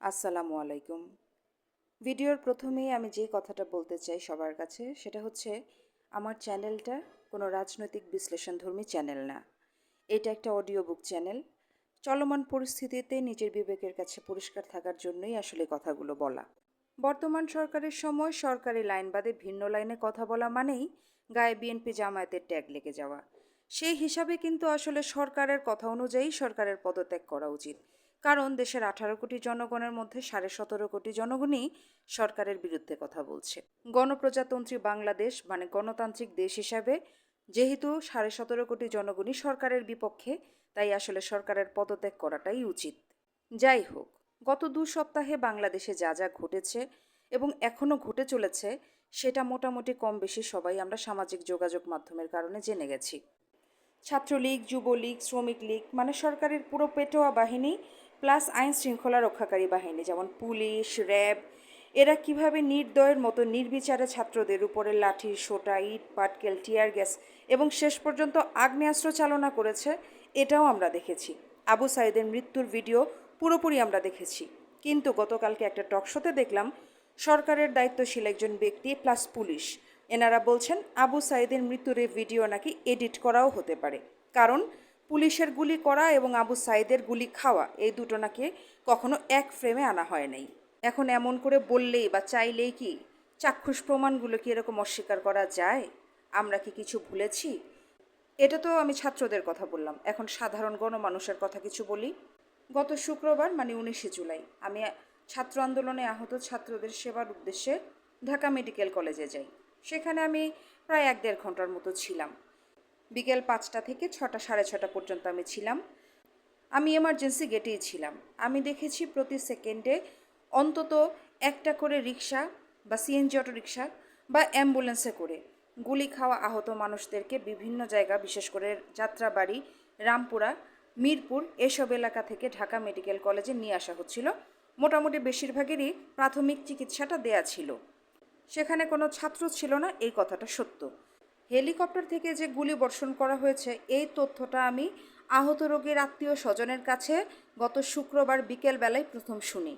আসসালামু আলাইকুম। ভিডিওর প্রথমেই আমি যে কথাটা বলতে চাই সবার কাছে, সেটা হচ্ছে আমার চ্যানেলটা কোনো রাজনৈতিক বিশ্লেষণধর্মী চ্যানেল না। এটা একটা অডিও বুক চ্যানেল। চলমান পরিস্থিতিতে নিজের বিবেকের কাছে পরিষ্কার থাকার জন্যই আসলে কথাগুলো বলা। বর্তমান সরকারের সময় সরকারি লাইন বাদে ভিন্ন লাইনে কথা বলা মানেই গায়ে বিএনপি জামায়াতের ট্যাগ লেগে যাওয়া। সেই হিসাবে কিন্তু আসলে সরকারের কথা অনুযায়ী সরকারের পদত্যাগ করা উচিত। কারণ দেশের আঠারো কোটি জনগণের মধ্যে সাড়ে সতেরো কোটি জনগণই সরকারের বিরুদ্ধে কথা বলছে। গণপ্রজাতন্ত্রী বাংলাদেশ মানে গণতান্ত্রিক দেশ হিসাবে যেহেতু সাড়ে সতেরো কোটি জনগণই সরকারের বিপক্ষে, তাই আসলে সরকারের পদত্যাগ করাটাই উচিত। যাই হোক, গত দু সপ্তাহে বাংলাদেশে যা যা ঘটেছে এবং এখনও ঘটে চলেছে, সেটা মোটামুটি কম বেশি সবাই আমরা সামাজিক যোগাযোগ মাধ্যমের কারণে জেনে গেছি। ছাত্রলীগ, যুবলীগ শ্রমিক লীগ মানে সরকারের পুরো পেটোয়া বাহিনী প্লাস আইন শৃঙ্খলা রক্ষাকারী বাহিনী, যেমন পুলিশ, র্যাব, এরা কীভাবে নির্দয়ের মতো নির্বিচারে ছাত্রদের উপরে লাঠি, সোটা, ইট, পাটকেল, টিয়ার গ্যাস এবং শেষ পর্যন্ত আগ্নেয়াস্ত্র চালনা করেছে, এটাও আমরা দেখেছি। আবু সাইদের মৃত্যুর ভিডিও পুরোপুরি আমরা দেখেছি। কিন্তু গতকালকে একটা টকশোতে দেখলাম, সরকারের দায়িত্বশীল একজন ব্যক্তি প্লাস পুলিশ। এনারা বলছেন, আবু সাইদের মৃত্যুর এই ভিডিও নাকি এডিট করাও হতে পারে। কারণ পুলিশের গুলি করা এবং আবু সাইদের গুলি খাওয়া, এই দুটো নাকি কখনো এক ফ্রেমে আনা হয় নাই। এখন এমন করে বললেই বা চাইলেই কি চাক্ষুষ প্রমাণগুলো কি এরকম অস্বীকার করা যায়? আমরা কি কিছু ভুলেছি? এটা তো আমি ছাত্রদের কথা বললাম। এখন সাধারণ গণমানুষের কথা কিছু বলি। গত শুক্রবার মানে উনিশে জুলাই, আমি ছাত্র আন্দোলনে আহত ছাত্রদের সেবার উদ্দেশ্যে ঢাকা মেডিকেল কলেজে যাই। সেখানে আমি প্রায় এক দেড় ঘণ্টার মতো ছিলাম। বিকেল পাঁচটা থেকে ছটা, সাড়ে ছটা পর্যন্ত আমি ছিলাম। আমি এমার্জেন্সি গেটেই ছিলাম। আমি দেখেছি প্রতি সেকেন্ডে অন্তত একটা করে রিক্সা বা সিএনজি অটো রিক্সা বা অ্যাম্বুলেন্সে করে গুলি খাওয়া আহত মানুষদেরকে বিভিন্ন জায়গা, বিশেষ করে যাত্রাবাড়ি, রামপুরা, মিরপুর এসব এলাকা থেকে ঢাকা মেডিকেল কলেজে নিয়ে আসা হচ্ছিল। মোটামুটি বেশিরভাগেরই প্রাথমিক চিকিৎসাটা দেয়া ছিল। সেখানে কোনো ছাত্র ছিল না, এই কথাটা সত্য। হেলিকপ্টার থেকে যে গুলি বর্ষণ করা হয়েছে, এই তথ্যটা আমি আহত রোগীর আত্মীয় স্বজনের কাছে গত শুক্রবার বিকেল বেলায় প্রথম শুনি।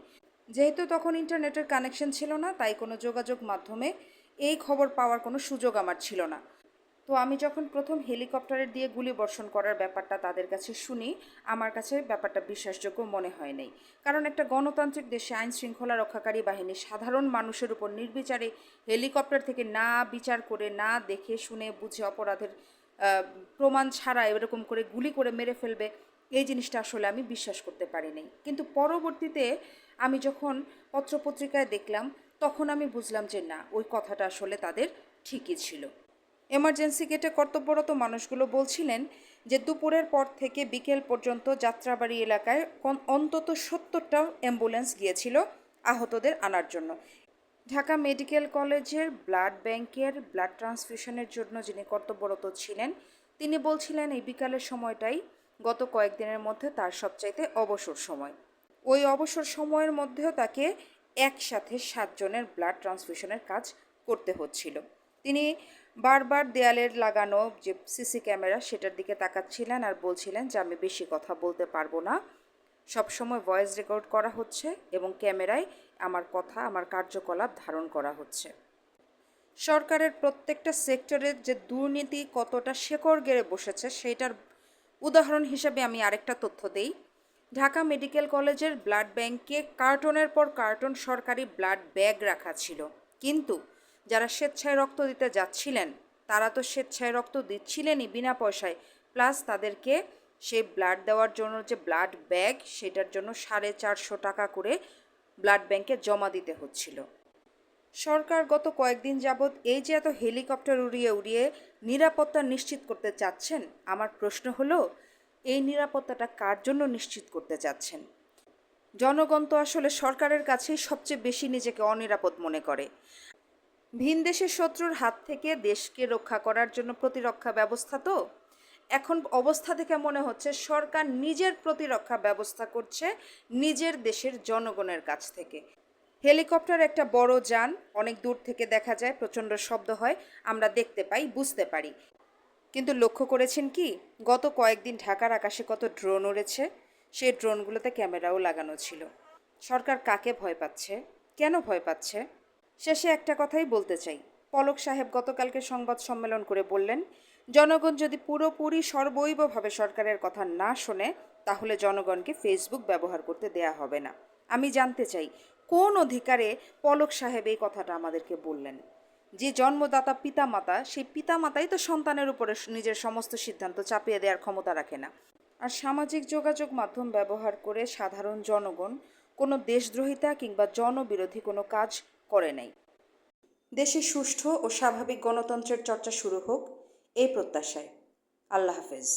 যেহেতু তখন ইন্টারনেটের কানেকশন ছিল না, তাই কোনো যোগাযোগ মাধ্যমে এই খবর পাওয়ার কোনো সুযোগ আমার ছিল না। তো আমি যখন প্রথম হেলিকপ্টারের দিয়ে গুলি বর্ষণ করার ব্যাপারটা তাদের কাছে শুনি, আমার কাছে ব্যাপারটা বিশ্বাসযোগ্য মনে হয় নাই। কারণ একটা গণতান্ত্রিক দেশে আইন শৃঙ্খলা রক্ষাকারী বাহিনী সাধারণ মানুষের উপর নির্বিচারে হেলিকপ্টার থেকে না বিচার করে, না দেখে শুনে বুঝে অপরাধের প্রমাণ ছাড়া এরকম করে গুলি করে মেরে ফেলবে, এই জিনিসটা আসলে আমি বিশ্বাস করতে পারি নাই। কিন্তু পরবর্তীতে আমি যখন পত্রপত্রিকায় দেখলাম, তখন আমি বুঝলাম যে না, ওই কথাটা আসলে তাদের ঠিকই ছিল। এমার্জেন্সি গেটে কর্তব্যরত মানুষগুলো বলছিলেন যে দুপুরের পর থেকে বিকেল পর্যন্ত যাত্রাবাড়ি এলাকায় অন্তত সত্তরটা অ্যাম্বুলেন্স গিয়েছিল আহতদের আনার জন্য। ঢাকা মেডিকেল কলেজের ব্লাড ব্যাংকের ব্লাড ট্রান্সফিউশনের জন্য যিনি কর্তব্যরত ছিলেন, তিনি বলছিলেন এই বিকালের সময়টাই গত কয়েকদিনের মধ্যে তার সবচাইতে অবসর সময়। ওই অবসর সময়ের মধ্যেও তাকে একসাথে সাতজনের ব্লাড ট্রান্সফিউশনের কাজ করতে হচ্ছিল। তিনি বারবার দেয়ালের লাগানো যে সিসি ক্যামেরা সেটার দিকে তাকাচ্ছিলেন আর বলছিলেন যে, আমি বেশি কথা বলতে পারব না। সবসময় ভয়েস রেকর্ড করা হচ্ছে এবং ক্যামেরায় আমার কথা, আমার কার্যকলাপ ধারণ করা হচ্ছে। সরকারের প্রত্যেকটা সেক্টরের যে দুর্নীতি কতটা শেকড় গেড়ে বসেছে সেটার উদাহরণ হিসেবে আমি আরেকটা তথ্য দেই। ঢাকা মেডিকেল কলেজের ব্লাড ব্যাংকে কার্টনের পর কার্টন সরকারি ব্লাড ব্যাগ রাখা ছিল। কিন্তু যারা স্বেচ্ছায় রক্ত দিতে যাচ্ছিলেন, তারা তো স্বেচ্ছায় রক্ত দিচ্ছিলেনই বিনা পয়সায়। প্লাস তাদেরকে সেই ব্লাড দেওয়ার জন্য যে ব্লাড ব্যাগ সেটার জন্য সাড়ে চারশো টাকা করে ব্লাড ব্যাংকে জমা দিতে হচ্ছিল। সরকার গত কয়েকদিন যাবৎ এই যে এত হেলিকপ্টার উড়িয়ে উড়িয়ে নিরাপত্তা নিশ্চিত করতে চাচ্ছেন, আমার প্রশ্ন হলো, এই নিরাপত্তাটা কার জন্য নিশ্চিত করতে চাচ্ছেন? জনগণ তো আসলে সরকারের কাছেই সবচেয়ে বেশি নিজেকে অনিরাপদ মনে করে। ভিন দেশের শত্রুর হাত থেকে দেশকে রক্ষা করার জন্য প্রতিরক্ষা ব্যবস্থা তো? এখন অবস্থা থেকে মনে হচ্ছে সরকার নিজের প্রতিরক্ষা ব্যবস্থা করছে নিজের দেশের জনগণের কাছ থেকে। হেলিকপ্টার একটা বড় যান, অনেক দূর থেকে দেখা যায়, প্রচণ্ড শব্দ হয়, আমরা দেখতে পাই, বুঝতে পারি। কিন্তু লক্ষ্য করেছেন কি, গত কয়েকদিন ঢাকার আকাশে কত ড্রোন উড়েছে, সেই ড্রোনগুলোতে ক্যামেরাও লাগানো ছিল। সরকার কাকে ভয় পাচ্ছে? কেন ভয় পাচ্ছে? শেষে একটা কথাই বলতে চাই। পলক সাহেব গতকালকে সংবাদ সম্মেলন করে বললেন, জনগণ যদি পুরোপুরি সর্বৈবভাবে সরকারের কথা না শোনে, তাহলে জনগণকে ফেসবুক ব্যবহার করতে দেয়া হবে না। আমি জানতে চাই, কোন অধিকারে পলক সাহেব এই কথাটা আমাদেরকে বললেন? যে জন্মদাতা পিতামাতা, সেই পিতামাতাই তো সন্তানের উপরে নিজের সমস্ত সিদ্ধান্ত চাপিয়ে দেওয়ার ক্ষমতা রাখে না। আর সামাজিক যোগাযোগ মাধ্যম ব্যবহার করে সাধারণ জনগণ কোনো দেশদ্রোহিতা কিংবা জনবিরোধী কোনো কাজ করে নাই। দেশে সুষ্ঠু ও স্বাভাবিক গণতন্ত্রের চর্চা শুরু হোক এই প্রত্যাশায়। আল্লাহ হাফেজ।